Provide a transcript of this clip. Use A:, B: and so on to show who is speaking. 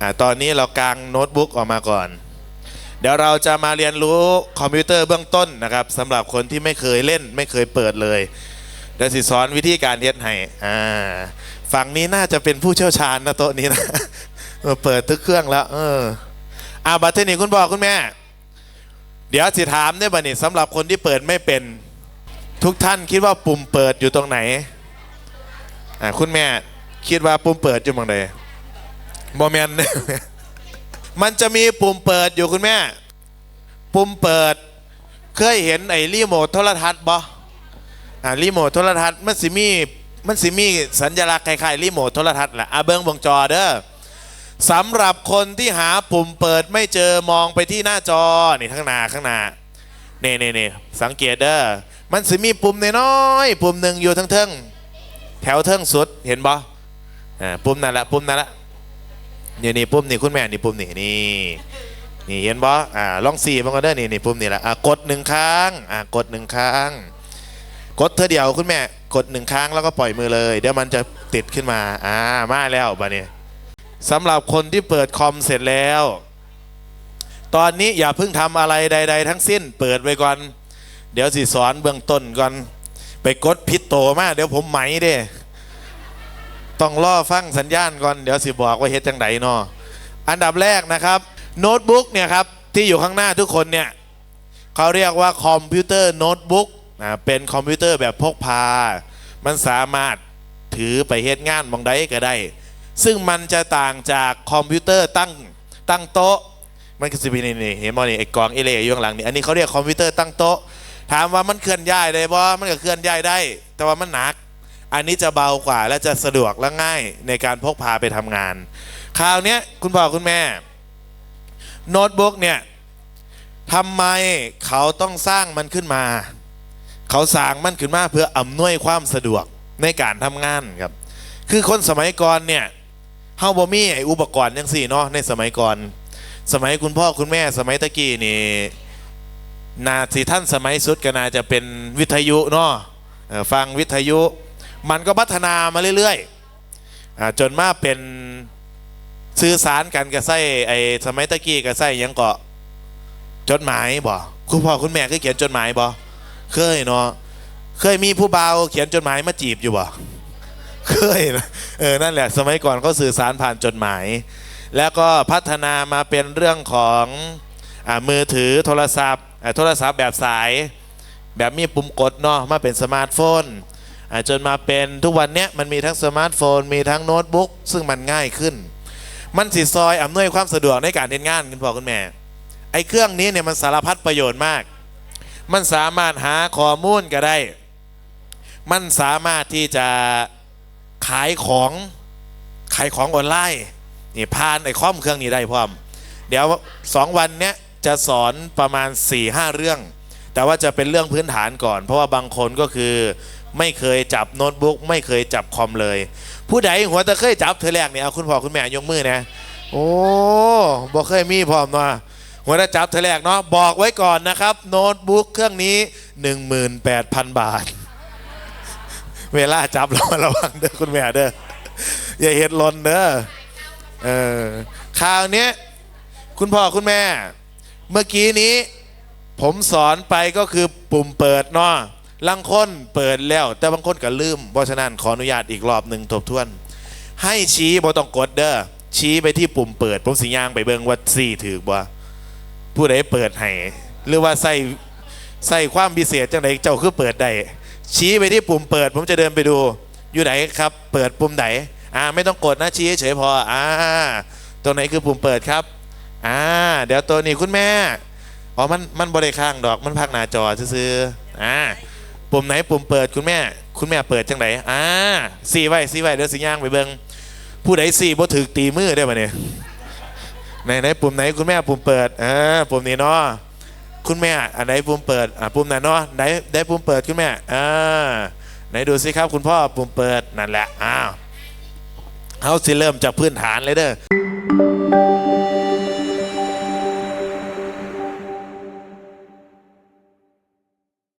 A: อ่าตอนนี้เรากางโน้ตบุ๊กออกมาก่อน เดี๋ยวเราจะมาเรียนรู้คอมพิวเตอร์เบื้องต้นนะครับสำหรับคนที่ไม่เคยเล่นไม่เคยเปิดเลยเดี๋ยวสิสอนวิธีการเฮ็ดให้อ่าฝั่งนี้น่าจะเป็นผู้เชี่ยวชาญนะโต๊ะนี้นะเปิดทุกเครื่องแล้ว เอออ่าบัตเทนี่คุณพ่อคุณแม่ เดี๋ยวสิถามเนี่ยบัดนี้สำหรับคนที่เปิดไม่เป็น ทุกท่านคิดว่าปุ่มเปิดอยู่ตรงไหนอ่าคุณแม่คิดว่าปุ่มเปิดอยู่ตรงไหน โมเมนมันจะมีปุ่มเปิดอยู่คุณแม่ ปุ่มเปิด เคยเห็นไอ้รีโมทโทรทัศน์บ่อ่ารีโมทโทรทัศน์มันสิมีมันสิมีสัญลักษณ์คล้ายๆรีโมทโทรทัศน์แหละอะเบิ้งวงจอเด้อสำหรับคนที่หาปุ่มเปิดไม่เจอมองไปที่หน้าจอนี่ข้างหน้าข้างหน้าเน่เน่เน่สังเกตเด้อมันสิมีปุ่มน้อยปุ่มหนึ่งอยู่ทั้งเทิงแถวเทิงสุดเห็นบ่อ่าปุ่มนั่นแหละปุ่มนั่นแหละ นี่นี่ปุ่มนี่คุณแม่นี่ปุ่มนี่นี่นี่เห็นบ่อ่าลองสี่มันก็ได้นี่นี่ปุ่มนี่แหละอ่ากดหนึ่งครั้งอ่ากดหนึ่งครั้งกดเธอเดียวคุณแม่กดหนึ่งครั้งแล้วก็ปล่อยมือเลย เดี๋ยวมันจะติดขึ้นมาอ่ามาแล้วบัดนี้สำหรับคนที่เปิดคอมเสร็จแล้ว ตอนนี้อย่าเพิ่งทำอะไรใด ๆ ทั้งสิ้น เปิดไว้ก่อน เดี๋ยวสิสอนเบื้องต้นก่อน ไปกดพิษโตมาเดี๋ยวผมไหมเด้ ต้องล่อฟังสัญญาณก่อน เดี๋ยวสิบอกว่าเฮ็ดจังไดเนาะอันดับแรกนะครับ โน้ตบุ๊กเนี่ยครับ ที่อยู่ข้างหน้าทุกคนเนี่ยเขาเรียกว่าคอมพิวเตอร์โน้ตบุ๊กนะเป็นคอมพิวเตอร์แบบพกพา มันสามารถถือไปเฮ็ดงานบางใดก็ได้ ซึ่งมันจะต่างจากคอมพิวเตอร์ตั้งตั้งโต๊ะ มันก็จะมีนี่นี่เห็นบ่นี่ไอ้กลองเอเล่อยู่ข้างหลังนี่อันนี้เขาเรียกคอมพิวเตอร์ตั้งโต๊ะ ถามว่ามันเคลื่อนย้ายได้บ่มันก็เคลื่อนย้ายได้ แต่ว่ามันหนัก อันนี้จะเบากว่าและจะสะดวกและง่ายในการพกพาไปทำงาน คราวนี้คุณพ่อคุณแม่ โน้ตบุ๊กเนี่ยทำไมเขาต้องสร้างมันขึ้นมา เขาสร้างมันขึ้นมาเพื่ออำนวยความสะดวกในการทำงานครับ คือคนสมัยก่อนเนี่ยเฮาบ่มีไออุปกรณ์ยังสี่เนาะในสมัยก่อน สมัยคุณพ่อคุณแม่สมัยตะกี้นี่นาสิท่านสมัยสุดก็น่าจะเป็นวิทยุเนาะฟังวิทยุ มันก็พัฒนามาเรื่อยๆจนมาเป็นสื่อสารกันกับไส้ไอ้สมัยตะกี้กับไส้ยังเกาะจดหมายบ่คุณพ่อคุณแม่เคยเขียนจดหมายบ่เคยเนาะเคยมีผู้เบาเขียนจดหมายมาจีบอยู่บ่เคยนะเออนั่นแหละสมัยก่อนเขาสื่อสารผ่านจดหมาย แล้วก็พัฒนามาเป็นเรื่องของอมือถือโทรศัพท์โทรศัพท์แบบสาย แบบมีปุ่มกดเนาะมาเป็นสมาร์ทโฟน จนมาเป็นทุกวันเนี้ยมันมีทั้งสมาร์ทโฟน มีทั้งโน้ตบุ๊กซึ่งมันง่ายขึ้น มันสิซอยอำนวยความสะดวกในการเรียนงานคุณพ่อคุณแม่ไอ้เครื่องนี้เนี่ยมันสารพัดประโยชน์มาก มันสามารถหาข้อมูลก็ได้ มันสามารถที่จะขายของขายของออนไลน์นี่ผ่านไอ้คอมเครื่องนี้ได้พร้อม เดี๋ยวสองวันเนี้ยจะสอนประมาณ4ี่ห้าเรื่อง แต่ว่าจะเป็นเรื่องพื้นฐานก่อน เพราะว่าบางคนก็คือ ไม่เคยจับโน้ตบุ๊กไม่เคยจับคอมเลย ผู้ใดหัวตะเคยจับเธอแรกเนี่ยเอาคุณพ่อคุณแม่ยกมือนะโอ้บอกเคยมีพร้อมเนาหัวตะจับเธอแรกเนาะบอกไว้ก่อนนะครับ โน้ตบุ๊กเครื่องนี้ 18,000 บาท เวลาจับระมัดระวังเด้อคุณแม่เด้ออย่าเห็ดหลนเด้อเออคราวเนี้ยคุณพ่อคุณแม่ เมื่อกี้นี้ ผมสอนไปก็คือปุ่มเปิดเนาะ ลังคนเปิดแล้ว แต่บางคนก็ลืมเพราะฉะนั้นขออนุญาตอีกรอบหนึ่งทบทวน ให้ชี้บ่ต้องกดเด้อชี้ไปที่ปุ่มเปิดผมสิย่างไปเบิ่งว่าสี่ถือบ่ผู้ใดเปิดให้หรือว่าใส่ใส่ความพิเศษจังไดเจ้าคือเปิดได้ชี้ไปที่ปุ่มเปิด ผมจะเดินไปดู อยู่ไหนครับ เปิดปุ่มไหนอ่าไม่ต้องกดนะชี้เฉยพออ่าตัวไหนคือปุ่มเปิดครับอ่าเดี๋ยวตัวนี้คุณแม่อ๋อมันมันบริข้างดอกมันพักหน้าจอซื้ออ่า ปุ่มไหนปุ่มเปิดคุณแม่ คุณแม่เปิดจังไหนอ่าสี่ไว้สี่ไว้เดี๋ยวสิย่างไปเบิงผู้ใดสี่บ่ถือตีมือได้ปะเนี่ยไหนไหนปุ่มไหนคุณแม่ปุ่มเปิดอ่าปุ่มนี้เนาะคุณแม่อันไหนปุ่มเปิดอ่าปุ่มไหนเนาะไหนได้ปุ่มเปิดคุณแม่อ่าไหนดูสิครับคุณพ่อปุ่มเปิดนั่นแหละอ้าวเอาสิเริ่มจากพื้นฐานเลยเด้อ